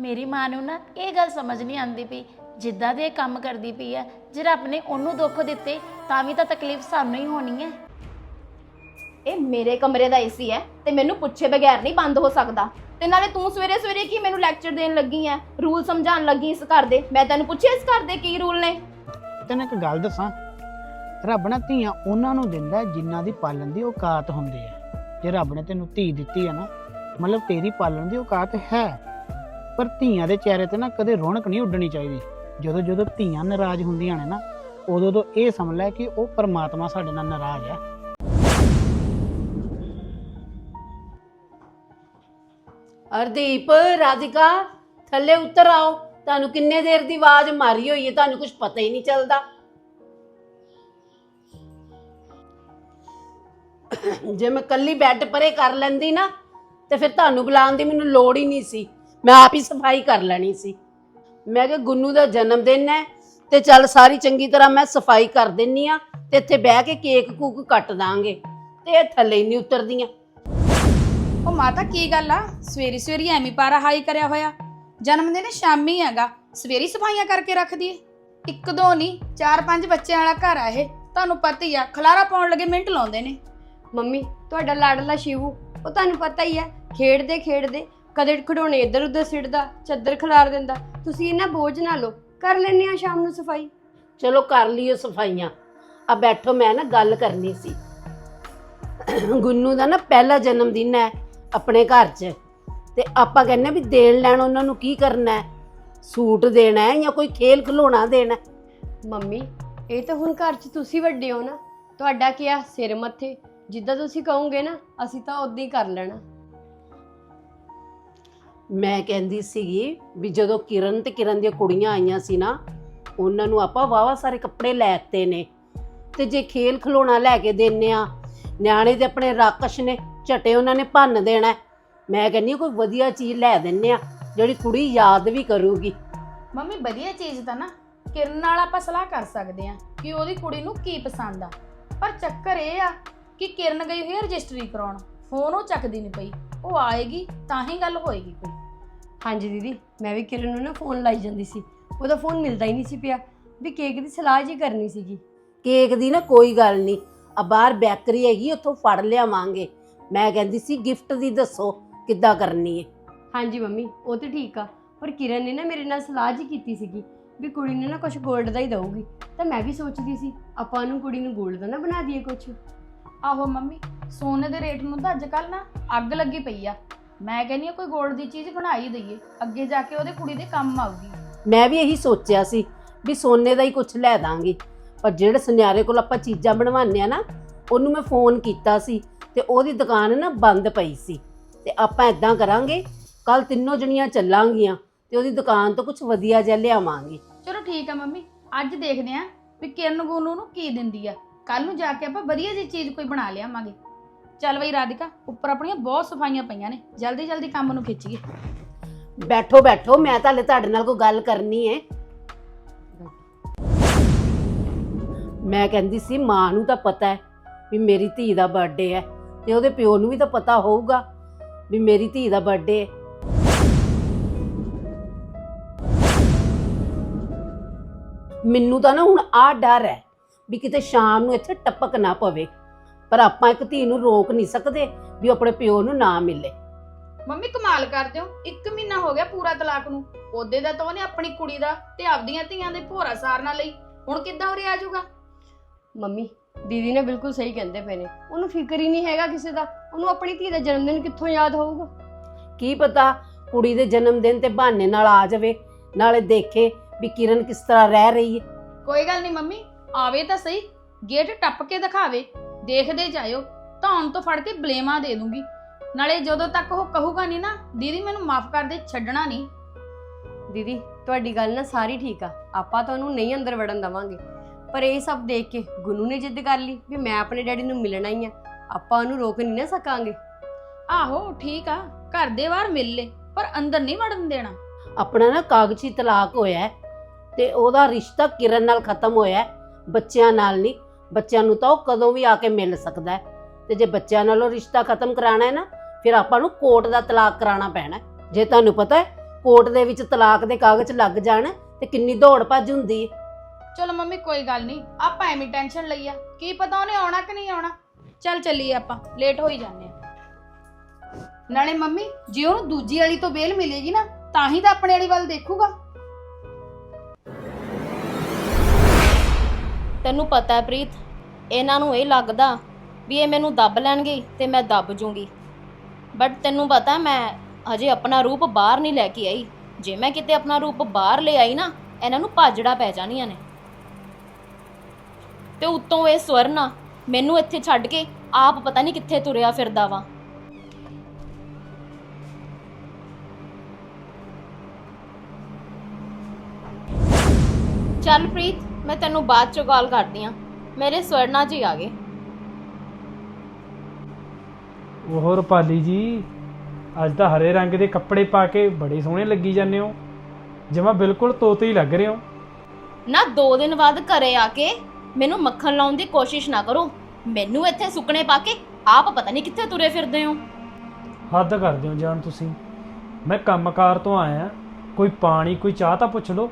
ਮੇਰੀ ਮਾਂ ਨੂੰ ਨਾ ਇਹ ਗੱਲ ਸਮਝ ਨਹੀਂ ਆਉਂਦੀ ਪਈ ਜਿੱਦਾਂ ਦੇ ਇਹ ਕੰਮ ਕਰਦੀ ਪਈ ਹੈ ਜੇ ਰੱਬ ਨੇ ਉਹਨੂੰ ਦੁੱਖ ਦਿੱਤੇ ਤਾਂ ਵੀ ਤਾਂ ਤਕਲੀਫ ਸਾਨੂੰ ਹੀ ਹੋਣੀ ਹੈ ਇਹ ਮੇਰੇ ਕਮਰੇ ਦਾ ਏਸੀ ਹੈ ਤੇ ਮੈਨੂੰ ਪੁੱਛੇ ਬਗੈਰ ਨਹੀਂ ਬੰਦ ਹੋ ਸਕਦਾ। ਤੇ ਨਾਲੇ ਤੂੰ ਸਵੇਰੇ ਸਵੇਰੇ ਕੀ ਮੈਨੂੰ ਲੈਕਚਰ ਦੇਣ ਲੱਗੀ ਐ? ਰੂਲ ਸਮਝਾਉਣ ਲੱਗੀ ਇਸ ਘਰ ਦੇ। ਮੈਂ ਤੈਨੂੰ ਪੁੱਛਿਆ ਇਸ ਘਰ ਦੇ ਕੀ ਰੂਲ ਨੇ? ਤੈਨੂੰ ਇੱਕ ਗੱਲ ਦੱਸਾਂ। ਰੱਬ ਨਾ ਧੀਆਂ ਉਹਨਾਂ ਨੂੰ ਦਿੰਦਾ ਜਿਨ੍ਹਾਂ ਦੀ ਪਾਲਣ ਦੀ ਔਕਾਤ ਹੁੰਦੀ ਹੈ। ਜੇ ਰੱਬ ਨੇ ਤੈਨੂੰ ਧੀ ਦਿੱਤੀ ਹੈ ਨਾ ਮਤਲਬ ਤੇਰੀ ਪਾਲਣ ਦੀ ਔਕਾਤ ਹੈ। ਪਰ ਧੀਆਂ ਦੇ ਚਿਹਰੇ ਤੇ ਨਾ ਕਦੇ ਰੌਣਕ ਨਹੀਂ ਉੱਡਣੀ ਚਾਹੀਦੀ। ਜਦੋਂ ਜਦੋਂ ਧੀਆਂ ਨਾਰਾਜ਼ ਹੁੰਦੀਆਂ ਨੇ ਨਾ, ਉਦੋਂ ਤੋਂ ਇਹ ਸਮਝ ਲੈ ਕਿ ਉਹ ਪਰਮਾਤਮਾ ਸਾਡੇ ਨਾਲ ਨਾਰਾਜ਼ ਹੈ। ਹਰਦੀਪ, ਰਾਧਿਕਾ, ਥੱਲੇ ਉਤਰ ਆਓ। ਤੁਹਾਨੂੰ ਕਿੰਨੇ ਦੇਰ ਦੀ ਆਵਾਜ਼ ਮਾਰੀ ਹੋਈ ਹੈ? ਤੁਹਾਨੂੰ ਕੁਝ ਪਤਾ ਹੀ ਨਹੀਂ ਚੱਲਦਾ। ਜੇ ਮੈਂ ਕੱਲੀ ਬੈੱਡ ਪਰੇ ਕਰ ਲੈਂਦੀ ਨਾ, ਤੇ ਫਿਰ ਤੁਹਾਨੂੰ ਬੁਲਾਉਣ ਦੀ ਮੈਨੂੰ ਲੋੜ ਹੀ ਨਹੀਂ ਸੀ। ਮੈਂ ਆਪ ਹੀ ਸਫ਼ਾਈ ਕਰ ਲੈਣੀ ਸੀ। ਮੈਂ ਕਿਹਾ ਗੁੰਨੂ ਦਾ ਜਨਮ ਦਿਨ ਹੈ ਤੇ ਚੱਲ ਸਾਰੀ ਚੰਗੀ ਤਰ੍ਹਾਂ ਮੈਂ ਸਫ਼ਾਈ ਕਰ ਦਿੰਨੀ ਆ ਤੇ ਇੱਥੇ ਬਹਿ ਕੇ ਕੇਕ ਕੂਕ ਕੱਟ ਦਾਂਗੇ ਤੇ ਇਹ ਥੱਲੇ ਹੀ ਨਹੀਂ ਉਤਰਦੀਆਂ। ਉਹ ਮਾਤਾ ਕੀ ਗੱਲ ਆ? ਸਵੇਰੀ ਸਵੇਰੀ ਐਵੇਂ ਪਾਰਾ ਹਾਈ ਕਰਿਆ ਹੋਇਆ। ਜਨਮ ਦਿਨ ਸ਼ਾਮੀ ਹੈਗਾ। ਸਵੇਰੀ ਸਫਾਈਆਂ ਕਰਕੇ ਰੱਖਦੀ ਏ ਇੱਕ ਦੋ ਨਹੀਂ ਚਾਰ ਪੰਜ ਬੱਚਿਆਂ ਵਾਲਾ ਘਰ ਆ ਇਹ। ਤੁਹਾਨੂੰ ਪਤਾ ਹੀ ਆ ਖਲਾਰਾ ਪਾਉਣ ਲੱਗੇ ਮਿੰਟ ਲਾਉਂਦੇ ਨੇ। ਮੰਮੀ ਤੁਹਾਡਾ ਲਾਡਲਾ ਸ਼ਿਵੂ ਉਹ ਤੁਹਾਨੂੰ ਪਤਾ ਹੀ ਹੈ ਖੇਡਦੇ ਖੇਡਦੇ ਕਦੇ ਖਿਡੌਣੇ ਇੱਧਰ ਉੱਧਰ ਸਿੱਟਦਾ ਚੱਦਰ ਖਿਲਾਰ ਦਿੰਦਾ। ਤੁਸੀਂ ਇਹਨਾਂ ਬੋਝ ਨਾ ਲਓ ਕਰ ਲੈਣੇ ਆ ਸ਼ਾਮ ਨੂੰ ਸਫ਼ਾਈ। ਚਲੋ ਕਰ ਲਈਓ ਸਫਾਈਆਂ। ਆ ਬੈਠੋ ਮੈਂ ਨਾ ਗੱਲ ਕਰਨੀ ਸੀ। ਗੁੰਨੂ ਦਾ ਨਾ ਪਹਿਲਾ ਜਨਮ ਦਿਨ ਹੈ ਆਪਣੇ ਘਰ 'ਚ। ਤੇ ਆਪਾਂ ਕਹਿੰਨੇ ਵੀ ਦੇਣ ਲੈਣ ਉਹਨਾਂ ਨੂੰ ਕੀ ਕਰਨਾ ਹੈ? ਸੂਟ ਦੇਣਾ ਹੈ ਜਾਂ ਕੋਈ ਖੇਲ ਖਿਡੌਣਾ ਦੇਣਾ ਹੈ? ਮੰਮੀ ਇਹ ਤਾਂ ਹੁਣ ਘਰ 'ਚ ਤੁਸੀਂ ਵੱਡੇ ਹੋ ਨਾ। ਤੁਹਾਡਾ ਕੀ ਆ ਸਿਰ ਮੱਥੇ? ਜਿੱਦਾਂ ਤੁਸੀਂ ਕਹੋਗੇ ਨਾ ਅਸੀਂ ਤਾਂ ਉਦਾਂ ਹੀ ਕਰ ਲੈਣਾ। ਮੈਂ ਕਹਿੰਦੀ ਸੀਗੀ ਵੀ ਜਦੋਂ ਕਿਰਨ ਤੇ ਕਿਰਨ ਦੀਆਂ ਕੁੜੀਆਂ ਆਈਆਂ ਸੀ ਨਾ, ਉਹਨਾਂ ਨੂੰ ਆਪਾਂ ਵਾਵਾ ਸਾਰੇ ਕੱਪੜੇ ਲੈ ਦਿੱਤੇ ਨੇ। ਤੇ ਜੇ ਖੇਲ ਖਲੋਣਾ ਲੈ ਕੇ ਦਿੰਨੇ ਆ, ਨਿਆਣੇ ਤੇ ਆਪਣੇ ਰਾਕਸ਼ ਨੇ, ਝਟੇ ਉਹਨਾਂ ਨੇ ਭੰਨ ਦੇਣਾ। ਮੈਂ ਕਹਿੰਨੀ ਕੋਈ ਵਧੀਆ ਚੀਜ਼ ਲੈ ਦਿੰਨੇ ਆ, ਜਿਹੜੀ ਕੁੜੀ ਯਾਦ ਵੀ ਕਰੂਗੀ। ਮੰਮੀ, ਵਧੀਆ ਚੀਜ਼ ਤਾਂ ਨਾ, ਕਿਰਨ ਨਾਲ ਆਪਾਂ ਸਲਾਹ ਕਰ ਸਕਦੇ ਆ ਕਿ ਉਹਦੀ ਕੁੜੀ ਨੂੰ ਕੀ ਪਸੰਦ ਆ। ਪਰ ਚੱਕਰ ਇਹ ਆ ਕਿ ਕਿਰਨ ਗਈ ਹੋਈ ਰਜਿਸਟਰੀ ਕਰਾਉਣ। ਫੋਨ ਉਹ ਚੱਕਦੀ ਨਹੀਂ ਪਈ। ਉਹ ਆਏਗੀ ਤਾਂ ਹੀ ਗੱਲ ਹੋਏਗੀ ਕੋਈ। ਹਾਂਜੀ ਦੀਦੀ ਮੈਂ ਵੀ ਕਿਰਨ ਨੂੰ ਨਾ ਫੋਨ ਲਾਈ ਜਾਂਦੀ ਸੀ। ਉਹਦਾ ਫੋਨ ਮਿਲਦਾ ਹੀ ਨਹੀਂ ਸੀ ਪਿਆ ਵੀ ਕੇਕ ਦੀ ਸਲਾਹ ਜੀ ਕਰਨੀ ਸੀਗੀ। ਕੇਕ ਦੀ ਨਾ ਕੋਈ ਗੱਲ ਨਹੀਂ ਆ ਬਾਹਰ ਬੇਕਰੀ ਹੈਗੀ ਉੱਥੋਂ ਫੜ ਲਿਆਵਾਂਗੇ। ਮੈਂ ਕਹਿੰਦੀ ਸੀ ਗਿਫਟ ਦੀ ਦੱਸੋ ਕਿੱਦਾਂ ਕਰਨੀ ਹੈ ਹਾਂਜੀ ਮੰਮੀ ਉਹ ਤੇ ਠੀਕ ਆ। ਪਰ ਕਿਰਨ ਨੇ ਨਾ ਮੇਰੇ ਨਾਲ ਸਲਾਹ ਜੀ ਕੀਤੀ ਸੀਗੀ ਵੀ ਕੁੜੀ ਨੂੰ ਨਾ ਕੁਝ 골ਡ ਦਾ ਹੀ ਦਊਗੀ। ਤਾਂ ਮੈਂ ਵੀ ਸੋਚਦੀ ਸੀ ਆਪਾਂ ਨੂੰ ਕੁੜੀ ਨੂੰ 골ਡ ਦਾ ਨਾ ਬਣਾ ਦਈਏ ਕੁਝ ਆਹੋ ਮੰਮੀ ਸੋਨੇ ਦੇ ਰੇਟ ਨੂੰ ਤਾਂ ਅੱਜ ਕੱਲ ਨਾ ਅੱਗ ਲੱਗੀ ਪਈ ਆ। ਮੈਂ ਕਹਿੰਨੀ ਆ ਕੋਈ ਗੋਲਡ ਦੀ ਚੀਜ਼ ਬਣਾ ਹੀ ਦਈਏ। ਅੱਗੇ ਜਾ ਕੇ ਉਹਦੇ ਕੁੜੀ ਦੇ ਕੰਮ ਆਊਗੀ। ਮੈਂ ਵੀ ਇਹੀ ਸੋਚਿਆ ਸੀ ਵੀ ਸੋਨੇ ਦਾ ਹੀ ਕੁਝ ਲੈ ਦਾਂਗੀ। ਪਰ ਜਿਹੜੇ ਸੁਨਿਆਰੇ ਕੋਲ ਆਪਾਂ ਚੀਜ਼ਾਂ ਬਣਵਾਉਂਦੇ ਆ ਨਾ ਉਹਨੂੰ ਮੈਂ ਫੋਨ ਕੀਤਾ ਸੀ ਤੇ ਉਹਦੀ ਦੁਕਾਨ ਨਾ ਬੰਦ ਪਈ ਸੀ। ਤੇ ਆਪਾਂ ਇਦਾਂ ਕਰਾਂਗੇ ਕੱਲ ਤਿੰਨੋਂ ਜਣੀਆਂ ਚੱਲਾਂਗੀਆਂ ਤੇ ਉਹਦੀ ਦੁਕਾਨ ਤੋਂ ਕੁਝ ਵਧੀਆ ਜਿਹਾ ਲਿਆਵਾਂਗੇ। ਚਲੋ ਠੀਕ ਆ ਮੰਮੀ ਅੱਜ ਦੇਖਦੇ ਆ ਵੀ ਕਿਰਨ ਗੋਨੂ ਨੂੰ ਕੀ ਦਿੰਦੀ ਆ। ਕੱਲ ਨੂੰ ਜਾ ਕੇ ਆਪਾਂ ਵਧੀਆ ਜੀ ਚੀਜ਼ ਕੋਈ ਬਣਾ ਲਿਆਵਾਂਗੇ। ਚੱਲ ਬਈ ਰਾਧਿਕਾ, ਉੱਪਰ ਆਪਣੀਆਂ ਬਹੁਤ ਸਫਾਈਆਂ ਪਈਆਂ ਨੇ। ਜਲਦੀ ਜਲਦੀ ਕੰਮ ਨੂੰ ਖਿੱਚੀਏ। ਬੈਠੋ ਬੈਠੋ, ਮੈਂ ਤਾਂ ਹਲੇ ਤੁਹਾਡੇ ਨਾਲ ਕੋਈ ਗੱਲ ਕਰਨੀ ਹੈ। ਮੈਂ ਕਹਿੰਦੀ ਸੀ, ਮਾਂ ਨੂੰ ਤਾਂ ਪਤਾ ਹੈ ਵੀ ਮੇਰੀ ਧੀ ਦਾ ਬਰਥਡੇ ਹੈ ਤੇ ਉਹਦੇ ਪਿਓ ਨੂੰ ਵੀ ਤਾਂ ਪਤਾ ਹੋਊਗਾ ਵੀ ਮੇਰੀ ਧੀ ਦਾ ਬਰਥਡੇ ਹੈ। ਮੈਨੂੰ ਤਾਂ ਨਾ ਹੁਣ ਆ ਡਰ ਹੈ ਵੀ ਕਿਤੇ ਸ਼ਾਮ ਨੂੰ ਇੱਥੇ ਟਪਕ ਨਾ ਪਵੇ। ਪਰ ਆਪਾਂ ਇੱਕ ਧੀ ਨੂੰ ਰੋਕ ਨਹੀਂ ਸਕਦੇ ਵੀ ਆਪਣੇ ਪਿਓ ਨੂੰ ਨਾ ਮਿਲੇ। ਮੰਮੀ ਕਮਾਲ ਕਰਦੇ ਹੋ ਇੱਕ ਮਹੀਨਾ ਹੋ ਗਿਆ ਪੂਰਾ ਤਲਾਕ ਨੂੰ। ਉਹਦੇ ਦਾ ਤਾਂ ਉਹਨੇ ਆਪਣੀ ਕੁੜੀ ਦਾ ਤੇ ਆਪਦੀਆਂ ਧੀਆਂ ਦੇ ਭੋਰਾ ਸਾਰਨਾ ਲਈ। ਹੁਣ ਕਿੱਦਾਂ ਉਰੇ ਆ ਜਾਊਗਾ? ਮੰਮੀ ਦੀਦੀ ਨੇ ਬਿਲਕੁਲ ਸਹੀ ਕਹਿੰਦੇ ਪਏ ਨੇ। ਉਹਨੂੰ ਫਿਕਰ ਹੀ ਨਹੀਂ ਹੈਗਾ ਕਿਸੇ ਦਾ। ਉਹਨੂੰ ਆਪਣੀ ਧੀ ਦਾ ਜਨਮ ਦਿਨ ਕਿੱਥੋਂ ਯਾਦ ਹੋਊਗਾ? ਕੀ ਪਤਾ ਕੁੜੀ ਦੇ ਜਨਮ ਦਿਨ ਤੇ ਬਹਾਨੇ ਨਾਲ ਆ ਜਾਵੇ। ਨਾਲੇ ਦੇਖੇ ਵੀ ਕਿਰਨ ਕਿਸ ਤਰ੍ਹਾਂ ਰਹਿ ਰਹੀ ਹੈ। ਕੋਈ ਗੱਲ ਨਹੀਂ ਮੰਮੀ ਆਵੇ ਤਾਂ ਸਹੀ। ਗੇਟ ਟੱਪ ਕੇ ਦਿਖਾਵੇ। ਦੇਖਦੇ ਜਾਇਓ ਧੌਣ ਤੋਂ ਫੜ ਕੇ ਬਲੇਮਾ ਦੇ ਦੂੰਗੀ। ਨਾਲੇ ਜਦੋਂ ਤੱਕ ਉਹ ਕਹੂਗਾ ਨਹੀਂ ਨਾ ਦੀਦੀ ਮੈਨੂੰ ਮਾਫ ਕਰ ਦੇ ਛੱਡਣਾ ਨਹੀਂ। ਦੀਦੀ ਤੁਹਾਡੀ ਗੱਲ ਨਾ ਸਾਰੀ ਠੀਕ ਆ। ਆਪਾਂ ਤੁਹਾਨੂੰ ਨਹੀਂ ਅੰਦਰ ਵੜਨ ਦਵਾਂਗੇ। ਪਰ ਇਹ ਸਭ ਦੇਖ ਕੇ ਗੁੰਨੂ ਨੇ ਜਿੱਦ ਕਰ ਲਈ ਵੀ ਮੈਂ ਆਪਣੇ ਡੈਡੀ ਨੂੰ ਮਿਲਣਾ ਹੀ ਆ। ਆਪਾਂ ਉਹਨੂੰ ਰੋਕ ਨਹੀਂ ਨਾ ਸਕਾਂਗੇ। ਆਹੋ ਠੀਕ ਆ। ਘਰ ਦੇ ਬਾਹਰ ਮਿਲ ਲੈ ਪਰ ਅੰਦਰ ਨਹੀਂ ਵੜਨ ਦੇਣਾ। ਆਪਣਾ ਨਾ ਕਾਗਜ਼ੀ ਤਲਾਕ ਹੋਇਆ ਹੈ ਤੇ ਉਹਦਾ ਰਿਸ਼ਤਾ ਕਿਰਨ ਨਾਲ ਖਤਮ ਹੋਇਆ ਹੈ, ਬੱਚਿਆਂ ਨਾਲ ਨਹੀਂ। ਬੱਚਿਆਂ ਨੂੰ ਤਾਂ ਉਹ ਕਦੋਂ ਵੀ ਆ ਕੇ ਮਿਲ ਸਕਦਾ ਹੈ। ਤੇ ਜੇ ਬੱਚਿਆਂ ਨਾਲੋਂ ਰਿਸ਼ਤਾ ਖਤਮ ਕਰਾਣਾ ਹੈ ਨਾ, ਫਿਰ ਆਪਾਂ ਨੂੰ ਕੋਰਟ ਦਾ ਤਲਾਕ ਕਰਾਉਣਾ ਪੈਣਾ ਜੇ ਤੁਹਾਨੂੰ ਪਤਾ ਹੈ, ਕੋਰਟ ਦੇ ਵਿੱਚ ਤਲਾਕ ਦੇ ਕਾਗਜ਼ ਲੱਗ ਜਾਣ ਤੇ ਕਿੰਨੀ ਦੌੜ ਭੱਜ ਹੁੰਦੀ ਹੈ। ਚਲੋ ਮੰਮੀ, ਕੋਈ ਗੱਲ ਨਹੀਂ। ਆਪਾਂ ਐਵੇਂ ਟੈਨਸ਼ਨ ਲਈ ਆ ਕੀ ਪਤਾ ਉਹਨੇ ਆਉਣਾ ਕਿ ਨਹੀਂ ਆਉਣਾ। ਚੱਲ ਚੱਲੀਏ ਆਪਾਂ। ਲੇਟ ਹੋ ਜਾਂਦੇ ਆ। ਨਾਲੇ ਮੰਮੀ, ਜੇ ਉਹਨੂੰ ਦੂਜੀ ਵਾਲੀ ਤੋਂ ਬੇਲ ਮਿਲੇਗੀ ਨਾ, ਤਾਂ ਹੀ ਤਾਂ ਆਪਣੇ ਵਾਲੀ ਵੱਲ ਦੇਖੂਗਾ। ਤੈਨੂੰ ਪਤਾ ਹੈ ਪ੍ਰੀਤ, ਇਹਨਾਂ ਨੂੰ ਇਹ ਲੱਗਦਾ ਵੀ ਇਹ ਮੈਨੂੰ ਦੱਬ ਲੈਣਗੇ ਤੇ ਮੈਂ ਦੱਬ ਜੂੰਗੀ। ਬਟ ਤੈਨੂੰ ਪਤਾ ਮੈਂ ਹਜੇ ਆਪਣਾ ਰੂਪ ਬਾਹਰ ਨਹੀਂ ਲੈ ਕੇ ਆਈ। ਜੇ ਮੈਂ ਕਿਤੇ ਆਪਣਾ ਰੂਪ ਬਾਹਰ ਲੈ ਆਈ ਨਾ, ਇਹਨਾਂ ਨੂੰ ਭਾਜੜਾ ਪੈ ਜਾਣੀਆਂ ਨੇ। ਤੇ ਉੱਤੋਂ ਇਹ ਸਵਰਨਾ ਮੈਨੂੰ ਇੱਥੇ ਛੱਡ ਕੇ ਆਪ ਪਤਾ ਨਹੀਂ ਕਿੱਥੇ ਤੁਰਿਆ ਫਿਰਦਾ ਵਾ। ਚੱਲ ਪ੍ਰੀਤ ਮੈਂ ਤੈਨੂੰ ਬਾਅਦ ਚੋਂ ਕਾਲ ਕਰਦੀ ਆ। ਮੇਰੇ ਸਵਰਨਾ ਜੀ ਆ ਗਏ। ਉਹ ਰੁਪਾਲੀ ਜੀ ਅੱਜ ਤਾਂ ਹਰੇ ਰੰਗ ਦੇ ਕੱਪੜੇ ਪਾ ਕੇ ਬੜੇ ਸੋਹਣੇ ਲੱਗੀ ਜਾਂਦੇ ਹੋ। ਜਿਵੇਂ ਬਿਲਕੁਲ ਤੋਤੇ ਹੀ ਲੱਗ ਰਹੇ ਹੋ। ਨਾ 2 ਦਿਨ ਬਾਅਦ ਘਰੇ ਆ ਕੇ ਮੈਨੂੰ ਮੱਖਣ ਲਾਉਣ ਦੀ ਕੋਸ਼ਿਸ਼ ਨਾ ਕਰੋ। ਮੈਨੂੰ ਇੱਥੇ ਸੁੱਕਣੇ ਪਾ ਕੇ ਆਪ ਪਤਾ ਨਹੀਂ ਕਿੱਥੇ ਤੁਰੇ ਫਿਰਦੇ ਹੋ। ਹੱਦ ਕਰਦੇ ਹੋ ਜਾਨ ਤੁਸੀਂ। ਮੈਂ ਕੰਮਕਾਰ ਤੋਂ ਆਇਆ। ਕੋਈ ਪਾਣੀ ਕੋਈ ਚਾਹ ਤਾਂ ਪੁੱਛ ਲਓ।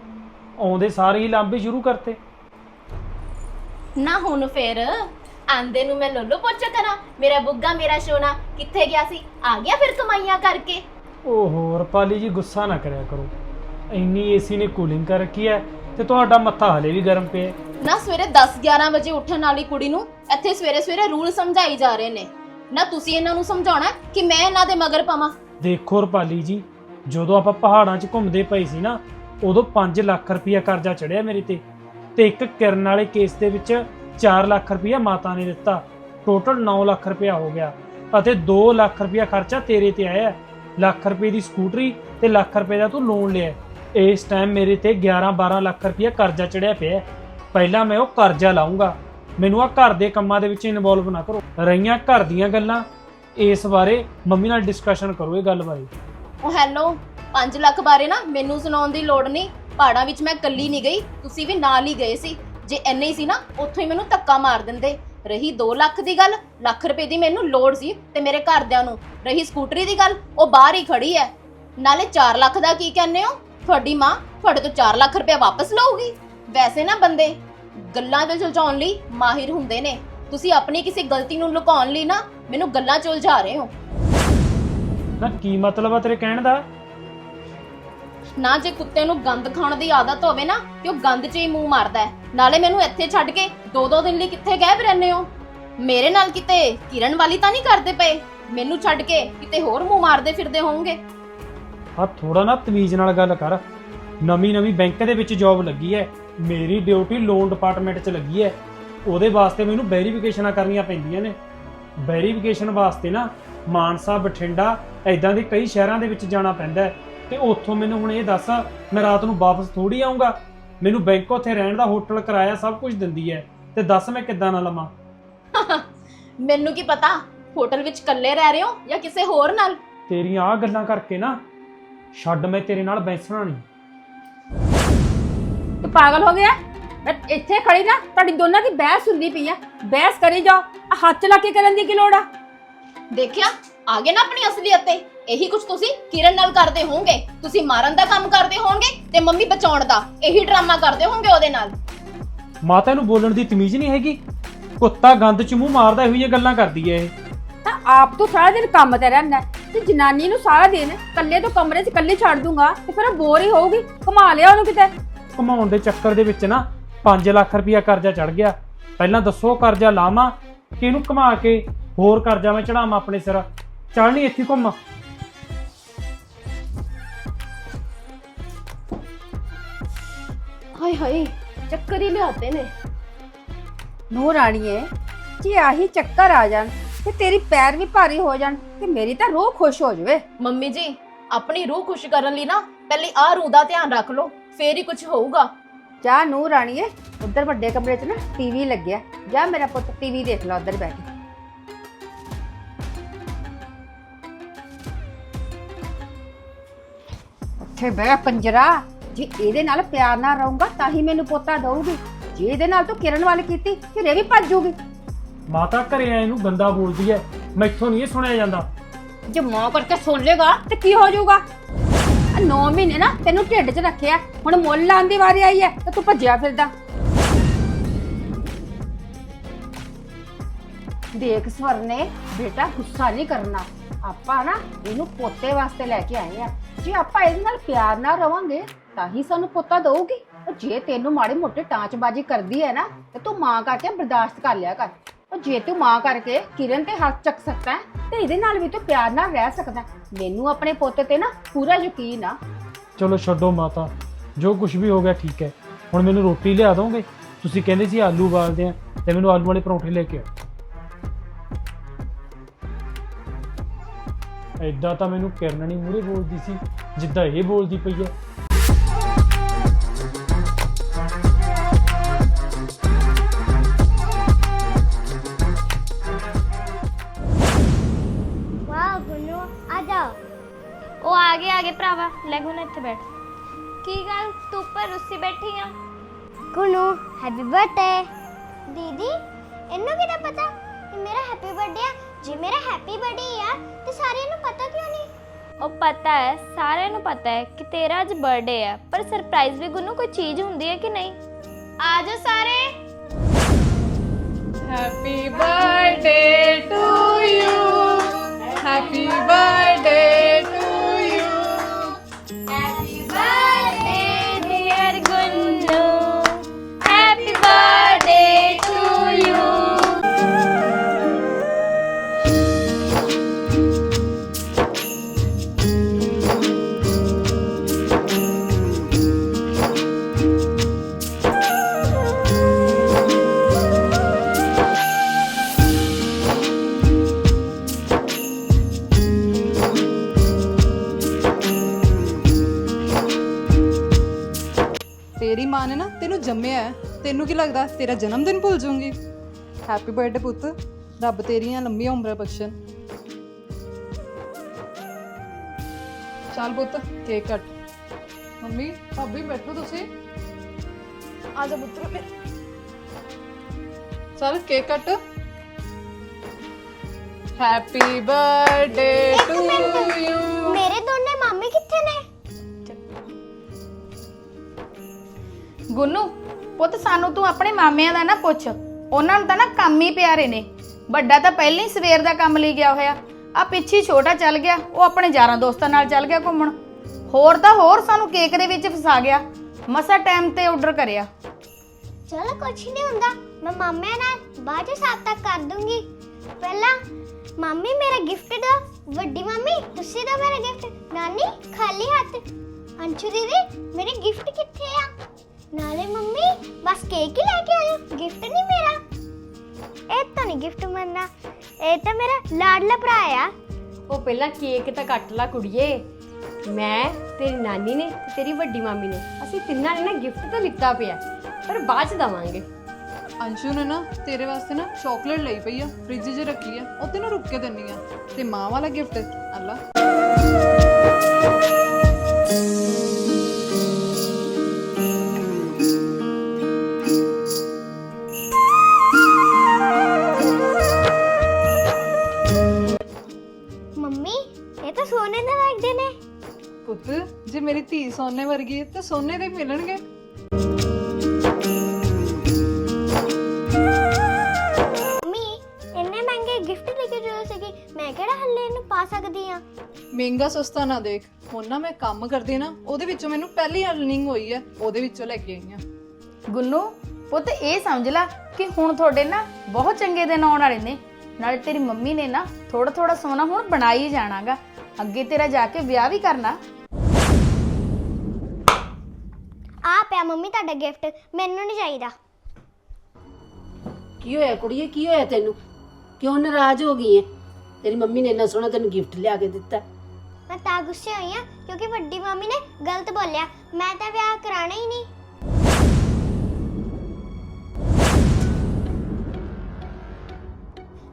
ਆਉਂਦੇ ਸਾਰੇ ਹੀ ਲਾਂਬੇ ਸ਼ੁਰੂ ਕਰਤੇ। ਨਾ ਹੁਣ ਫੇਰ। ਆਂਦੇ ਨੂੰ ਮੈਂ ਲੋਲੋ ਪੋਚਾ ਕਰਾਂ ਮੇਰਾ ਬੁੱਗਾ ਮੇਰਾ ਸੋਨਾ ਕਿੱਥੇ ਗਿਆ ਸੀ? ਆ ਗਿਆ ਫਿਰ ਕਮਾਈਆਂ ਕਰਕੇ। ਓਹੋ ਰੁਪਾਲੀ ਜੀ ਗੁੱਸਾ ਨਾ ਕਰਿਆ ਕਰੋ। ਇੰਨੀ ਏਸੀ ਨੇ ਕੂਲਿੰਗ ਕਰ ਰੱਖੀ ਹੈ ਤੇ ਤੁਹਾਡਾ ਮੱਥਾ ਹਲੇ ਵੀ ਗਰਮ ਪਿਆ ਹੈ। ਨਾ ਸਵੇਰੇ 10 11 ਵਜੇ ਉੱਠਣ ਵਾਲੀ ਕੁੜੀ ਨੂੰ ਇੱਥੇ ਸਵੇਰੇ ਸਵੇਰੇ ਰੂਲ ਸਮਝਾਈ ਜਾ ਰਹੇ ਨੇ। ਨਾ ਤੁਸੀਂ ਇਹਨਾਂ ਨੂੰ ਸਮਝਾਉਣਾ ਕਿ ਮੈਂ ਇਹਨਾਂ ਦੇ ਮਗਰ ਪਾਵਾਂ। ਦੇਖੋ ਰੁਪਾਲੀ ਜੀ ਜਦੋਂ ਆਪਾਂ ਪਹਾੜਾਂ 'ਚ ਘੁੰਮਦੇ ਪਏ ਸੀ ਨਾ ਉਦੋਂ 5 ਲੱਖ ਰੁਪਇਆ ਕਰਜ਼ਾ ਚੜਿਆ ਮੇਰੇ ਤੇ। ਤੇ ਇੱਕ ਕਿਰਨ ਵਾਲੇ ਕੇਸ ਦੇ ਵਿੱਚ 4 ਲੱਖ ਰੁਪਇਆ ਮਾਤਾ ਨੇ ਦਿੱਤਾ। ਟੋਟਲ 9 ਲੱਖ ਰੁਪਇਆ ਹੋ ਗਿਆ ਅਤੇ 2 ਲੱਖ ਰੁਪਇਆ ਖਰਚਾ ਤੇਰੇ ਤੇ ਆਇਆ। ਲੱਖ ਰੁਪਏ ਦੀ ਸਕੂਟਰੀ ਤੇ ਲੱਖ ਰੁਪਏ ਦਾ ਤੂੰ ਲੋਨ ਲਿਆ। ਇਸ ਟਾਈਮ ਮੇਰੇ ਤੇ 11 12 ਲੱਖ ਰੁਪਇਆ ਕਰਜ਼ਾ ਚੜਿਆ ਪਿਆ ਪਹਿਲਾਂ ਮੈਂ ਉਹ ਕਰਜ਼ਾ ਲਾਉਂਗਾ ਮੈਨੂੰ ਆ ਘਰ ਦੇ ਕੰਮਾਂ ਦੇ ਵਿੱਚ ਇਨਵੋਲਵ ਨਾ ਕਰੋ। ਰਹੀਆਂ ਘਰ ਦੀਆਂ ਗੱਲਾਂ, ਇਸ ਬਾਰੇ ਮੰਮੀ ਨਾਲ ਡਿਸਕਸ਼ਨ ਕਰੋ ਇਹ ਗੱਲ ਬਾਰੇ। ਉਹ ਹੈਲੋ 5 ਲੱਖ ਬਾਰੇ ਨਾ ਮੈਨੂੰ ਸੁਣਾਉਣ ਦੀ ਲੋੜ ਨਹੀਂ। ਪਹਾੜਾਂ ਵਿੱਚ ਮੈਂ ਇਕੱਲੀ ਨਹੀਂ ਗਈ, ਤੁਸੀਂ ਵੀ ਨਾਲ ਹੀ ਗਏ ਸੀ। ਜੇ ਐਨੇ ਹੀ ਸੀ ਨਾ, ਉੱਥੋਂ ਹੀ ਮੈਨੂੰ ਧੱਕਾ ਮਾਰ ਦਿੰਦੇ। ਰਹੀ 2 ਲੱਖ ਦੀ ਗੱਲ, ਲੱਖ ਰੁਪਏ ਦੀ ਮੈਨੂੰ ਲੋੜ ਸੀ ਤੇ ਮੇਰੇ ਘਰਦਿਆਂ ਨੂੰ। ਰਹੀ ਸਕੂਟਰੀ ਦੀ ਗੱਲ, ਉਹ ਬਾਹਰ ਹੀ ਖੜੀ ਹੈ ਨਾਲੇ 4 ਲੱਖ ਦਾ ਕੀ ਕਹਿੰਦੇ ਹੋ? ਤੁਹਾਡੀ ਮਾਂ ਤੁਹਾਡੇ ਤੋਂ 4 ਲੱਖ ਰੁਪਏ ਵਾਪਸ ਲਊਗੀ। ਵੈਸੇ ਨਾ ਬੰਦੇ, ਗੱਲਾਂ ਦੇ ਸੁਲਝਾਉਣ ਲਈ ਮਾਹਿਰ ਹੁੰਦੇ ਨੇ। ਤੁਸੀਂ ਆਪਣੀ ਕਿਸੇ ਗਲਤੀ ਨੂੰ ਲੁਕਾਉਣ ਲਈ ਨਾ ਮੈਨੂੰ ਗੱਲਾਂ ਚ ਉਲਝਾ ਰਹੇ ਹੋ। ਨਾ, ਕੀ ਮਤਲਬ ਆ ਤੇਰੇ ਕਹਿਣ ਦਾ? ਨਾ ਜੇ ਕੁੱਤੇ ਨੂੰ ਗੰਦ ਖਾਣ ਦੀ ਆਦਤ ਹੋਵੇ ਨਾ, ਤੇ ਉਹ ਗੰਦ 'ਚ ਹੀ ਮੂੰਹ ਮਾਰਦਾ ਹੈ। ਨਾਲੇ ਮੈਨੂੰ ਇੱਥੇ ਛੱਡ ਕੇ ਦੋ ਦੋ ਦਿਨ ਲਈ ਕਿੱਥੇ ਗਏ ਰਹਿੰਦੇ ਹੋ? ਮੇਰੇ ਨਾਲ ਕਿਤੇ ਕਿਰਨ ਵਾਲੀ ਤਾਂ ਨਹੀਂ ਕਰਦੇ ਪਏ? ਮੈਨੂੰ ਛੱਡ ਕੇ ਕਿਤੇ ਹੋਰ ਮੂੰਹ ਮਾਰਦੇ ਫਿਰਦੇ ਹੋਵੋਗੇ ਆ ਥੋੜਾ ਨਾ ਤਮੀਜ਼ ਨਾਲ ਗੱਲ ਕਰ। ਨਵੀਂ ਨਵੀਂ ਬੈਂਕ ਦੇ ਵਿੱਚ ਜੌਬ ਲੱਗੀ ਹੈ। ਮੇਰੀ ਡਿਊਟੀ ਲੋਨ ਡਿਪਾਰਟਮੈਂਟ 'ਚ ਲੱਗੀ ਹੈ। ਉਹਦੇ ਵਾਸਤੇ ਮੈਨੂੰ ਵੈਰੀਫਿਕੇਸ਼ਨਾਂ ਕਰਨੀਆਂ ਪੈਂਦੀਆਂ ਨੇ। ਵੈਰੀਫਿਕੇਸ਼ਨ ਵਾਸਤੇ ਨਾ ਮਾਨਸਾ, ਬਠਿੰਡਾ ਐਦਾਂ ਦੇ ਕਈ ਸ਼ਹਿਰਾਂ ਦੇ ਵਿੱਚ ਜਾਣਾ ਪੈਂਦਾ ਤੇ ਉੱਥੋਂ ਮੈਨੂੰ ਹੁਣ ਇਹ ਦੱਸ ਮੈਂ ਰਾਤ ਨੂੰ ਵਾਪਸ ਥੋੜੀ ਆਉਂਗਾ ਮੈਨੂੰ ਬੈਂਕ ਉੱਥੇ ਰਹਿਣ ਦਾ ਹੋਟਲ ਕਿਰਾਇਆ ਸਭ ਕੁਝ ਦਿੰਦੀ ਹੈ ਤੇ ਦੱਸ ਮੈਂ ਕਿੱਦਾਂ ਨਾ ਲਵਾਂ? ਮੈਨੂੰ ਕੀ ਪਤਾ? ਹੋਟਲ ਵਿੱਚ ਇਕੱਲੇ ਰਹਿ ਰਹੇ ਹੋ ਜਾਂ ਕਿਸੇ ਹੋਰ ਨਾਲ? ਤੇਰੀਆਂ ਆ ਗੱਲਾਂ ਕਰਕੇ ਨਾ ਛੱਡ ਮੈਂ ਤੇਰੇ ਨਾਲ ਬੈਸਣਾ ਨਹੀਂ ਤੂੰ ਪਾਗਲ ਹੋ ਗਿਆ? ਮੈਂ ਇੱਥੇ ਖੜੀ ਨਾ ਤੁਹਾਡੀ ਦੋਨਾਂ ਦੀ ਬਹਿਸ ਹੁੰਦੀ ਪਈ ਆ। ਬਹਿਸ ਕਰੀ ਜਾਓ ਆਹ ਹੱਥ ਲਾ ਕੇ ਕਰਨ ਦੀ ਕੀ ਲੋੜ ਆ? ਦੇਖਿਆ? ਆ ਗਏ ਨਾ ਆਪਣੀ ਅਸਲੀਅਤ ਤੇ ਇਹੀ ਕੁਝ ਤੁਸੀਂ ਕਿਰਨ ਨਾਲ ਕਰਦੇ ਹੋਵੋਗੇ। ਤੁਸੀਂ ਮਾਰਨ ਦਾ ਕੰਮ ਕਰਦੇ ਹੋਵੋਗੇ ਤੇ ਮੰਮੀ ਬਚਾਉਣ ਦਾ। ਇਹੀ ਡਰਾਮਾ ਕਰਦੇ ਹੋਵੋਗੇ ਉਹਦੇ ਨਾਲ। ਮਾਤਾ ਨੂੰ ਬੋਲਣ ਦੀ ਤਮੀਜ਼ ਨਹੀਂ ਹੈਗੀ। ਕੁੱਤਾ ਗੰਦ ਚ ਮੂੰਹ ਮਾਰਦਾ ਇਹੋ ਜਿਹੀਆਂ ਗੱਲਾਂ ਕਰਦੀ ਐ ਇਹ। ਤਾਂ ਆਪ ਤੋਂ ਸਾਰਾ ਦਿਨ ਕੰਮ ਤੇ ਰਹਿੰਦਾ ਤੇ ਜਨਾਨੀ ਨੂੰ ਸਾਰਾ ਦਿਨ ਇਕੱਲੇ ਤੋਂ ਕਮਰੇ 'ਚ ਇਕੱਲੇ ਛੱਡ ਦੂੰਗਾ ਤੇ ਫਿਰ ਉਹ ਬੋਰ ਹੀ ਹੋਊਗੀ। ਘੁਮਾ ਲਿਆ ਉਹਨੂੰ ਕਿਤੇ। ਘੁਮਾਉਣ ਦੇ ਚੱਕਰ ਦੇ ਵਿੱਚ ਨਾ 5 ਲੱਖ ਰੁਪਇਆ ਕਰਜ਼ਾ ਚੜ ਗਿਆ। ਪਹਿਲਾਂ ਦੱਸੋ ਕਰਜ਼ਾ ਲਾਵਾਂ ਕਿ ਇਹਨੂੰ ਘੁਮਾ ਕੇ ਹੋਰ ਕਰਜ਼ਾ ਮੈਂ ਚੜਾਵਾਂ ਆਪਣੇ ਸਿਰ? ਚੱਲ ਨਹੀਂ ਇੱਥੇ ਘੁੰਮ। ਹਾਏ ਹਾਏ ਚੱਕਰ ਹੀ ਲਿਆਤੇ ਨੇ। ਨੂੰ ਰਾਣੀਏ ਜੇ ਆਹੀ ਚੱਕਰ ਆ ਜਾਣ ਤੇ ਤੇਰੀ ਪੈਰ ਵੀ ਭਾਰੀ ਹੋ ਜਾਣ ਤੇ ਮੇਰੀ ਤਾਂ ਰੂਹ ਖੁਸ਼ ਹੋ ਜਾਵੇ। ਮੰਮੀ ਜੀ ਆਪਣੀ ਰੂਹ ਖੁਸ਼ ਕਰਨ ਲਈ ਨਾ ਪਹਿਲੇ ਆ ਰੂਹ ਦਾ ਧਿਆਨ ਰੱਖ ਲਓ ਫੇਰ ਹੀ ਕੁਝ ਹੋਊਗਾ। ਜਾ ਨੂੰ ਰਾਣੀਏ ਉੱਧਰ ਵੱਡੇ ਕਮਰੇ 'ਚ ਨਾ ਟੀਵੀ ਲੱਗਿਆ। ਜਾ ਮੇਰਾ ਪੁੱਤ ਟੀਵੀ ਦੇਖ ਲੈ ਉੱਧਰ ਬੈਠ ਕੇ। ਉੱਥੇ ਬਹਿ ਪੰਜਰਾ ਜੇ ਇਹਦੇ ਨਾਲ ਪਿਆਰ ਨਾਲ ਰਹੂੰਗਾ ਤਾਂ ਹੀ ਮੈਨੂੰ ਪੋਤਾ ਦਊਗੀ। ਜੇ ਇਹਦੇ ਨਾਲ ਤੂੰ ਕਿਰਨ ਵਾਲੀ ਕੀਤੀ ਫਿਰ ਇਹ ਵੀ ਭੱਜ ਜੂਗੀ। ਮਾਤਾ ਘਰੇ ਆਏ ਨੂੰ ਗੰਦਾ ਬੋਲਦੀ ਐ ਮੈਥੋਂ ਨਹੀਂ ਇਹ ਸੁਣਿਆ ਜਾਂਦਾ। ਜੇ ਮਾਂ ਕਰਕੇ ਸੁਣ ਲੇਗਾ ਤੇ ਕੀ ਹੋ ਜਾਊਗਾ? 9 ਮਹੀਨੇ ਨਾ ਤੈਨੂੰ ਢਿੱਡ 'ਚ ਰੱਖਿਆ ਹੁਣ ਮੁੱਲ ਲਾਉਣ ਦੀ ਵਾਰੀ ਆਈ ਹੈ ਤੇ ਤੂੰ ਭੱਜਿਆ ਫਿਰਦਾ। ਦੇਖ ਸਵਰਨੇ ਬੇਟਾ ਗੁੱਸਾ ਨਹੀਂ ਕਰਨਾ। ਆਪਾਂ ਨਾ ਇਹਨੂੰ ਪੋਤੇ ਵਾਸਤੇ ਲੈ ਕੇ ਆਏ ਆ। ਜੇ ਆਪਾਂ ਇਹਦੇ ਨਾਲ ਪਿਆਰ ਨਾਲ ਰਵਾਂਗੇ ਤਾਂ ਹੀ ਸਾਨੂੰ ਪੋਤਾ ਦਊਗੀ। ਉਹ ਜੇ ਤੈਨੂੰ ਮਾੜੀ ਮੋਟੀ ਟਾਂਚਬਾਜੀ ਕਰਦੀ ਹੈ ਨਾ ਤੇ ਤੂੰ ਮਾਂ ਕਰਕੇ ਬਰਦਾਸ਼ਤ ਕਰ ਲਿਆ ਕਰ। ਉਹ ਜੇ ਤੂੰ ਮਾਂ ਕਰਕੇ ਕਿਰਨ ਤੇ ਹੱਥ ਚੱਕ ਸਕਦਾ ਹੈ, ਤੇ ਇਹਦੇ ਨਾਲ ਵੀ ਤੂੰ ਪਿਆਰ ਨਾਲ ਰਹਿ ਸਕਦਾ ਹੈ। ਮੈਨੂੰ ਆਪਣੇ ਪੁੱਤ ਤੇ ਨਾ ਪੂਰਾ ਯਕੀਨ ਆ। ਚਲੋ ਛੱਡੋ ਮਾਤਾ ਜੋ ਕੁਝ ਵੀ ਹੋ ਗਿਆ ਠੀਕ ਹੈ। ਹੁਣ ਮੈਨੂੰ ਰੋਟੀ ਲਿਆ ਦੋਗੇ? ਤੁਸੀਂ ਕਹਿੰਦੇ ਸੀ ਆਲੂ ਉਬਾਲਦੇ ਆ ਤੇ ਮੈਨੂੰ ਆਲੂ ਵਾਲੇ ਪਰੌਂਠੇ ਲੈ ਕੇ ਆਓ। ਐਦਾਂ ਤਾਂ ਮੈਨੂੰ ਕਿਰਨ ਨਹੀਂ ਮੂਰੇ ਬੋਲਦੀ ਸੀ, ਜਿੱਦਾਂ ਇਹ ਬੋਲਦੀ ਪਈ ਹੈ। ਵਾਹ ਗੁੰਨੂ, ਆ ਜਾ ਉਹ ਆ ਗਏ ਆ ਗਏ ਭਰਾਵਾ, ਲੈ ਗੁੰਨੂ ਇੱਥੇ ਬੈਠ। ਕੀ ਗੱਲ, ਤੂੰ ਉੱਪਰ ਰੁੱਸੀ ਬੈਠੀ ਆ? ਗੁੰਨੂ ਹੈਪੀ ਬਰਥਡੇ ਦੀਦੀ, ਇਹਨੂੰ ਕਿਹਦਾ ਪਤਾ ਕਿ ਮੇਰਾ ਹੈਪੀ ਬਰਥਡੇ ਆ? ਜੇ ਮੇਰਾ ਹੈਪੀ ਬਰਥਡੇ ਆ ਉਹ ਪਤਾ ਹੈ, ਸਾਰਿਆਂ ਨੂੰ ਪਤਾ ਹੈ ਕਿ ਤੇਰਾ ਅੱਜ ਬਰਥਡੇ ਹੈ, ਪਰ ਸਰਪ੍ਰਾਈਜ਼ ਵੀ ਗੁੰਨੂ ਕੋਈ ਚੀਜ਼ ਹੁੰਦੀ ਹੈ ਕਿ ਨਹੀਂ ਆ ਜਾ ਸਾਰੇ Happy birthday to you. ਤੈਨੂੰ ਕੀ ਲੱਗਦਾ? ਤੇਰਾ ਜਨਮ ਦਿਨ ਭੁੱਲ ਜਾਊਂਗੀ। ਹੈਪੀ ਬਰਥਡੇ ਪੁੱਤ। ਰੱਬ ਤੇਰੀਆਂ ਲੰਮੀਆਂ ਉਮਰਾਂ ਬਖਸ਼ਣ। ਚੱਲ ਪੁੱਤ ਕੇਕ ਕੱਟ। ਮੰਮੀ ਭਾਬੀ ਬੈਠੋ ਤੁਸੀਂ। ਆ ਜਾ ਪੁੱਤਰ ਚੱਲ ਕੇਕ ਕੱਟ। Happy birthday to. ਯੂ ਮੇਰੇ ਦੋਨੇ ਮਾਮੇ ਕਿੱਥੇ ਨੇ? ਗੁੰਨੂ ਪੁੱਤ ਸਾਨੂੰ ਤੂੰ ਆਪਣੇ ਮਾਮਿਆਂ ਦਾ ਨਾ ਪੁੱਛ। ਉਹਨਾਂ ਨੂੰ ਤਾਂ ਨਾ ਕੰਮ ਹੀ ਪਿਆਰੇ ਨੇ। ਵੱਡਾ ਤਾਂ ਪਹਿਲਾਂ ਹੀ ਸਵੇਰ ਦਾ ਕੰਮ ਲਈ ਗਿਆ ਹੋਇਆ। ਆ ਪਿੱਛੇ ਛੋਟਾ ਚੱਲ ਗਿਆ, ਉਹ ਆਪਣੇ ਯਾਰਾਂ ਦੋਸਤਾਂ ਨਾਲ ਚੱਲ ਗਿਆ ਘੁੰਮਣ। ਹੋਰ ਤਾਂ ਹੋਰ ਸਾਨੂੰ ਕੇਕ ਦੇ ਵਿੱਚ ਫਸਾ ਗਿਆ। ਮਸਾ ਟਾਈਮ ਤੇ ਆਰਡਰ ਕਰਿਆ। ਚਲੋ ਕੁਛ ਨਹੀਂ ਹੁੰਦਾ, ਮੈਂ ਮਾਮਿਆਂ ਨਾਲ ਬਾਅਦ ਚ ਸਾਥ ਤੱਕ ਕਰ ਦੂੰਗੀ। ਪਹਿਲਾਂ ਮਾਮੀ ਮੇਰਾ ਗਿਫਟ ਦੋ, ਵੱਡੀ ਮਾਮੀ ਤੁਸੀਂ ਦੋ ਮੇਰਾ ਗਿਫਟ ਨਾਨੀ, ਖਾਲੀ ਹੱਥ। ਅੰਸ਼ੂ ਦੀਦੀ, ਮੇਰੇ ਗਿਫਟ ਕਿੱਥੇ ਆ? ਬਸ ਕੇਕ ਹੀ ਲੈ ਕੇ ਆਇਓ ਗਿਫਟ ਨਹੀਂ ਮੇਰਾ। ਇਹ ਤਾਂ ਨਹੀਂ ਗਿਫਟ ਮੰਨਣਾ। ਇਹ ਤਾਂ ਮੇਰਾ ਲਾਡਲਾ ਭਰਾ ਆ। ਉਹ ਪਹਿਲਾਂ ਕੇਕ ਤਾਂ ਕੱਟ ਲਾ ਕੁੜੀਏ। ਮੈਂ ਤੇਰੀ ਨਾਨੀ ਨੇ ਤੇ ਤੇਰੀ ਵੱਡੀ ਮਾਮੀ ਨੇ। ਅਸੀਂ ਤਿੰਨਾਂ ਨੇ ਨਾ ਗਿਫਟ ਤਾਂ ਲਿੱਤਾ ਪਿਆ। ਪਰ ਬਾਅਦ ਚ ਦਵਾਂਗੇ। ਅੰਸ਼ੂ ਨੇ ਨਾ ਤੇਰੇ ਵਾਸਤੇ ਨਾ ਚਾਕਲੇਟ ਲਈ ਪਈ ਆ ਫ੍ਰਿਜ 'ਚ ਰੱਖੀ ਆ। ਉਹ ਤੈਨੂੰ ਰੁੱਕ ਕੇ ਦਿੰਨੀ ਆ। ਤੇ ਮਾਂ ਵਾਲਾ ਗਿਫਟ ਅੱਲਾ। ਤਾਂ ਸੋਨੇ ਦੇ ਲੱਗਦੇ ਨੇ। ਪੁੱਤ ਜੇ ਮੇਰੀ ਧੀ ਸੋਨੇ ਵਰਗੀ ਹੈ ਤਾਂ ਸੋਨੇ ਦੇ ਮਿਲਣਗੇ। ਮੰਮੀ ਇੰਨੇ ਮਹਿੰਗੇ ਗਿਫਟ ਲੈ ਕੇ ਜੋ ਸੀਗੀ। ਮੈਂ ਕਿਹੜਾ ਹੱਲੇ ਇਹਨੂੰ ਪਾ ਸਕਦੀ ਆ ਮਹਿੰਗਾ ਸਸਤਾ ਨਾ ਦੇਖ। ਹੁਣ ਨਾ ਮੈਂ ਕੰਮ ਕਰਦੀ ਨਾ ਉਹਦੇ ਵਿੱਚੋਂ ਮੈਨੂੰ ਪਹਿਲੀ ਅਰਨਿੰਗ ਹੋਈ ਹੈ ਉਹਦੇ ਵਿੱਚੋਂ ਲੈ ਕੇ ਆਈ ਆ ਗੁੰਨੂ ਪੁੱਤ ਇਹ ਸਮਝ ਲੈ ਕਿ ਹੁਣ ਤੁਹਾਡੇ ਨਾ ਬਹੁਤ ਚੰਗੇ ਦਿਨ ਆਉਣ ਵਾਲੇ ਨੇ। ਨਾਲੇ ਤੇਰੀ ਮੰਮੀ ਨੇ ਨਾ ਥੋੜਾ ਥੋੜਾ ਸੋਨਾ ਹੁਣ ਬਣਾ ਹੀ ਜਾਣਾਗਾ। ਅੱਗੇ ਤੇਰਾ ਜਾ ਕੇ ਵਿਆਹ ਵੀ ਕਰਨਾ। ਆ ਪਿਆ ਮੰਮੀ ਤੁਹਾਡਾ ਗਿਫਟ ਮੈਨੂੰ ਨਹੀਂ ਚਾਹੀਦਾ। ਕੀ ਹੋਇਆ ਕੁੜੀਏ ਕੀ ਹੋਇਆ ਤੈਨੂੰ? ਕਿਉਂ ਨਾਰਾਜ਼ ਹੋ ਗਈ ਹੈ ਤੇਰੀ ਮੰਮੀ ਨੇ ਇੰਨਾ ਸੋਹਣਾ ਤੈਨੂੰ ਗਿਫਟ ਲਿਆ ਕੇ ਦਿੱਤਾ। ਮੈਂ ਤਾਂ ਗੁੱਸੇ ਹੋਈ ਆ ਕਿਉਂਕਿ ਵੱਡੀ ਮੰਮੀ ਨੇ ਗਲਤ ਬੋਲਿਆ। ਮੈਂ ਤਾਂ ਵਿਆਹ ਕਰਾਣਾ ਹੀ ਨਹੀਂ।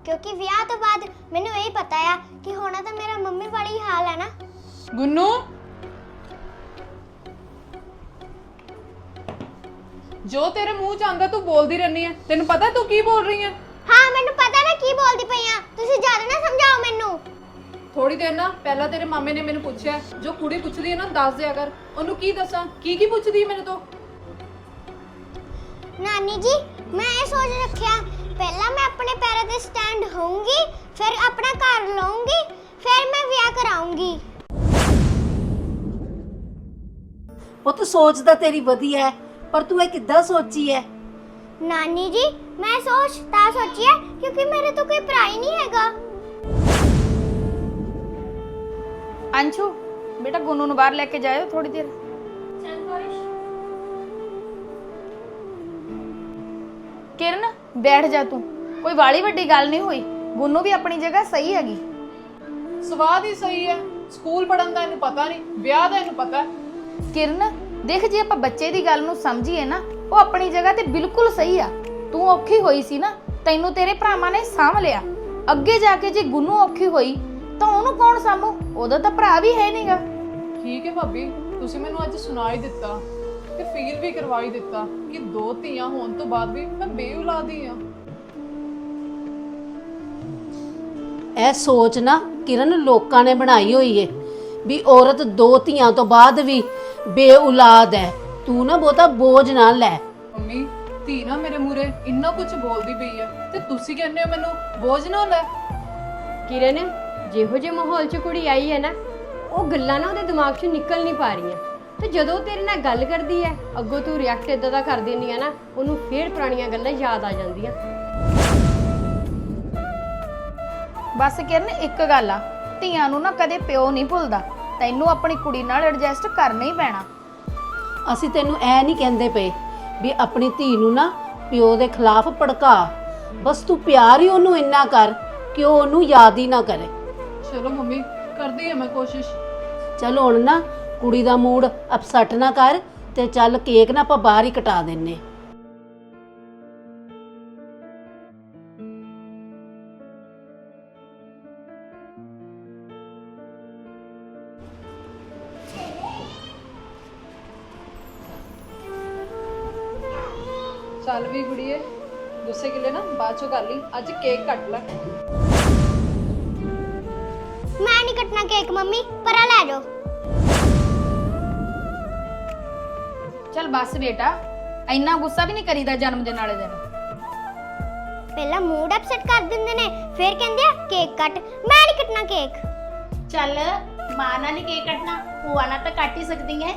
ਕਿਉਂਕਿ ਵਿਆਹ ਤੋਂ ਬਾਅਦ ਮੈਨੂੰ ਇਹ ਪਤਾ ਆ ਕਿ ਹੋਣਾ ਤਾਂ ਮੇਰਾ ਮੰਮੀ ਵਾਲੀ ਹਾਲ ਹੈ ਨਾ। ਗੁੰਨੂ। ਜੋ ਤੇਰੇ ਮੂੰਹ ਚ ਆਂਦਾ ਤੂੰ ਬੋਲਦੀ ਰਹਿੰਦੀ ਹੈ ਤੈਨੂੰ ਪਤਾ ਤੂੰ ਕੀ ਬੋਲ ਰਹੀ ਹੈ ਹਾਂ ਮੈਨੂੰ ਪਤਾ ਨਾ ਕੀ ਬੋਲਦੀ ਪਈ ਆ। ਤੁਸੀਂ ਜ਼ਿਆਦਾ ਨਾ ਸਮਝਾਓ ਮੈਨੂੰ। ਥੋੜੀ ਦੇਰ ਨਾ ਪਹਿਲਾਂ ਤੇਰੇ ਮਾਮੇ ਨੇ ਮੈਨੂੰ ਪੁੱਛਿਆ। ਜੋ ਕੁੜੀ ਪੁੱਛਦੀ ਹੈ ਨਾ ਦੱਸ ਦਿਆ ਕਰ। ਉਹਨੂੰ ਕੀ ਦੱਸਾਂ? ਕੀ ਕੀ ਪੁੱਛਦੀ ਮੇਰੇ ਤੋਂ? ਨਾਨੀ ਜੀ ਮੈਂ ਇਹ ਸੋਚ ਰੱਖਿਆ ਪਹਿਲਾਂ ਮੈਂ ਆਪਣੇ ਪੈਰਾਂ ਤੇ ਸਟੈਂਡ ਹੋਊਂਗੀ ਫਿਰ ਆਪਣਾ ਘਰ ਲਵਾਂਗੀ ਫਿਰ ਮੈਂ ਵਿਆਹ ਕਰਾਉਂਗੀ ਪੁੱਤ ਸੋਚ ਤਾਂ ਤੇਰੀ ਵਧੀਆ ਹੈ ਪਰ ਤੂੰ ਇਹ ਕਿੱਦਾਂ ਸੋਚੀ ਹੈ? ਨਾਨੀ ਜੀ ਮੈਂ ਸੋਚ ਤਾਂ ਸੋਚੀ ਹੈ ਕਿਉਂਕਿ ਮੇਰੇ ਤੋਂ ਕੋਈ ਭਰਾ ਹੀ ਨਹੀਂ ਹੈਗਾ। ਅੰਸ਼ੂ ਬੇਟਾ ਗੁੰਨੂ ਨੂੰ ਬਾਹਰ ਲੈ ਕੇ ਜਾਇਓ ਥੋੜੀ ਦੇਰ। ਕਿਰਨ? ਬੈਠ ਜਾ ਤੂੰ। ਕੋਈ ਵਾਲੀ ਵੱਡੀ ਗੱਲ ਨਹੀਂ ਹੋਈ। ਗੁੰਨੂ ਵੀ ਆਪਣੀ ਜਗ੍ਹਾ ਸਹੀ ਹੈਗੀ। ਸਵਾਦ ਹੀ ਸਹੀ ਹੈ। ਸਕੂਲ ਪੜਨ ਦਾ ਇਹਨੂੰ ਪਤਾ ਨਹੀਂ ਵਿਆਹ ਦਾ ਇਹਨੂੰ ਪਤਾ। ਕਿਰਨ ਦੇਖ ਜੇ ਆਪਾਂ ਬੱਚੇ ਦੀ ਗੱਲ ਨੂੰ ਸਮਝੀਏ ਨਾ ਉਹ ਆਪਣੀ ਜਗ੍ਹਾ ਤੇ ਬਿਲਕੁਲ ਸਹੀ ਆ। ਤੂੰ ਔਖੀ ਹੋਈ ਸੀ ਨਾ ਤੈਨੂੰ ਤੇਰੇ ਭਰਾਵਾਂ ਨੇ ਸਾਂਭ ਲਿਆ। ਅੱਗੇ ਜਾ ਕੇ ਜੇ ਗੁੰਨੂ ਔਖੀ ਹੋਈ ਤਾਂ ਉਹਨੂੰ ਕੌਣ ਸਾਂਭੂ? ਉਹਦਾ ਤਾਂ ਭਰਾ ਵੀ ਹੈ ਨਹੀਂਗਾ ਠੀਕ ਹੈ ਭਾਬੀ ਤੁਸੀਂ ਮੈਨੂੰ ਅੱਜ ਸੁਣਾ ਹੀ ਦਿੱਤਾ। ਤੇ ਫੀਲ ਵੀ ਕਰਵਾ ਹੀ ਦਿੱਤਾ ਕਿ ਦੋ ਧੀਆਂ ਹੋਣ ਤੋਂ ਬਾਅਦ ਵੀ ਮੈਂ ਬੇਔਲਾਦੀ ਆ। ਇਹ ਸੋਚ ਨਾ ਕਿਰਨ ਲੋਕਾਂ ਨੇ ਬਣਾਈ ਹੋਈ ਏ ਵੀ ਔਰਤ ਦੋ ਧੀਆਂ ਤੋਂ ਬਾਅਦ ਵੀ ਬੇਔਲਾਦ ਹੈ ਤੂੰ ਨਾ ਬਹੁਤਾ ਬੋਝ ਨਾ ਲੈ। ਮੰਮੀ ਧੀ ਨਾ ਮੇਰੇ ਮੂਰੇ ਇੰਨਾ ਕੁਝ ਬੋਲਦੀ ਪਈ ਹੈ ਤੇ ਤੁਸੀਂ ਕਹਿੰਦੇ ਹੋ ਮੈਨੂੰ ਬੋਝ ਨਾ ਲੈ। ਕਿਰਨ ਜਿਹੋ ਜਿਹੇ ਮਾਹੌਲ 'ਚ ਕੁੜੀ ਆਈ ਹੈ ਨਾ ਉਹ ਗੱਲਾਂ ਨਾ ਉਹਦੇ ਦਿਮਾਗ 'ਚੋਂ ਨਿਕਲ ਨਹੀਂ ਪਾ ਰਹੀਆਂ। ਤੇ ਜਦੋਂ ਤੇਰੇ ਨਾਲ ਗੱਲ ਕਰਦੀ ਹੈ ਅੱਗੋਂ ਤੂੰ ਰਿਐਕਟ ਇਦਾਂ ਦਾ ਕਰ ਦਿੰਦੀ ਆ ਨਾ ਉਹਨੂੰ ਫੇਰ ਪੁਰਾਣੀਆਂ ਗੱਲਾਂ ਯਾਦ ਆ ਜਾਂਦੀਆਂ। ਬਸ ਕਿਰਨ ਇੱਕ ਗੱਲ ਆ ਧੀਆਂ ਨੂੰ ਨਾ ਕਦੇ ਪਿਓ ਨਹੀਂ ਭੁੱਲਦਾ। ਤੈਨੂੰ ਆਪਣੀ ਕੁੜੀ ਨਾਲ ਐਡਜਸਟ ਕਰਨਾ ਹੀ ਪੈਣਾ। ਅਸੀਂ ਤੈਨੂੰ ਐ ਨਹੀਂ ਕਹਿੰਦੇ ਪਏ ਵੀ ਆਪਣੀ ਧੀ ਨੂੰ ਨਾ ਪਿਓ ਦੇ ਖਿਲਾਫ ਭੜਕਾ। ਬਸ ਤੂੰ ਪਿਆਰ ਹੀ ਉਹਨੂੰ ਇੰਨਾ ਕਰ ਕਿ ਉਹ ਉਹਨੂੰ ਯਾਦ ਹੀ ਨਾ ਕਰੇ। ਚਲੋ ਮੰਮੀ ਕਰਦੀ ਹਾਂ ਮੈਂ ਕੋਸ਼ਿਸ਼। ਚਲ ਹੁਣ ਨਾ ਕੁੜੀ ਦਾ ਮੂਡ ਅਪਸੈਟ ਨਾ ਕਰ ਤੇ ਚੱਲ ਕੇਕ ਨਾ ਆਪਾਂ ਬਾਹਰ ਹੀ ਕਟਾ ਦਿੰਨੇ। ਚੱਲ ਵੀ ਕੁੜੀਏ ਗੁੱਸੇ ਗਿਲੇ ਨਾ ਬਾਅਦ ਚੋਂ ਕਰ ਲਈ। ਅੱਜ ਕੇਕ ਕੱਟ ਲੈ। ਮੈਂ ਨਹੀਂ ਕੱਟਣਾ ਕੇਕ ਮੰਮੀ ਪਰਾਂ ਲੈ ਜਾਓ। ਚੱਲ ਬਸ ਬੇਟਾ ਇੰਨਾ ਗੁੱਸਾ ਵੀ ਨਹੀਂ ਕਰੀਦਾ ਜਨਮ ਦਿਨ ਵਾਲੇ ਦਿਨ। ਪਹਿਲਾਂ ਮੂਡ ਅਪਸੈਟ ਕਰ ਦਿੰਦੇ ਨੇ ਫਿਰ ਕਹਿੰਦੇ ਆ ਕੇਕ ਕੱਟ ਮੈਂ ਨਹੀਂ ਕੱਟਣਾ ਕੇਕ ਚੱਲ ਮਾਂ ਨਾਲ ਨਹੀਂ ਕੇਕ ਕੱਟਣਾ ਭੂਆ ਨਾਲ ਤਾਂ ਕੱਟ ਹੀ ਸਕਦੀ ਹੈ